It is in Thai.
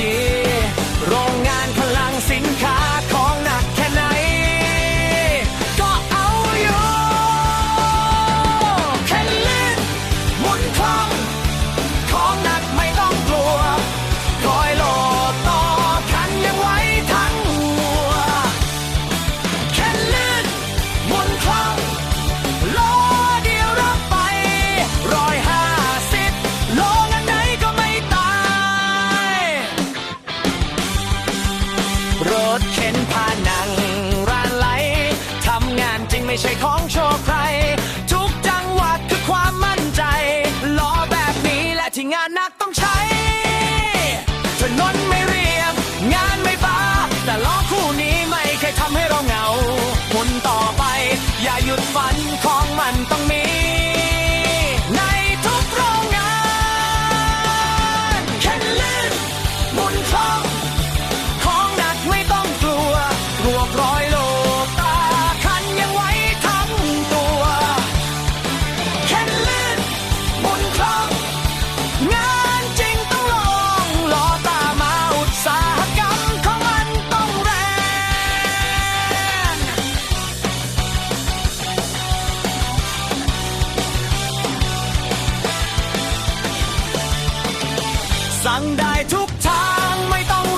ดีโรงงานพลังสินค้าของหนักแค่ไหน ก็เอาอยู่แค่เล่นมุนทอง ถเข็นผ่านังร้านไหลทำงานจริงไม่ใช่ของโชว์ใคร ทุกจังหวัดคือความมั่นใจล้อแบบนี้และที่งานนักต้องใช้ถนนไม่เรียบ งานไม่ฟ้า แต่ล้อคู่นี้ไม่เคยทำให้เราเหงาหมุนต่อไป อย่าหยุดฝันของมันต้องมีในทุกโรงงานแค่ลื่นหมุนคล่อง สั่งได้ทุกทางไม่ต้อง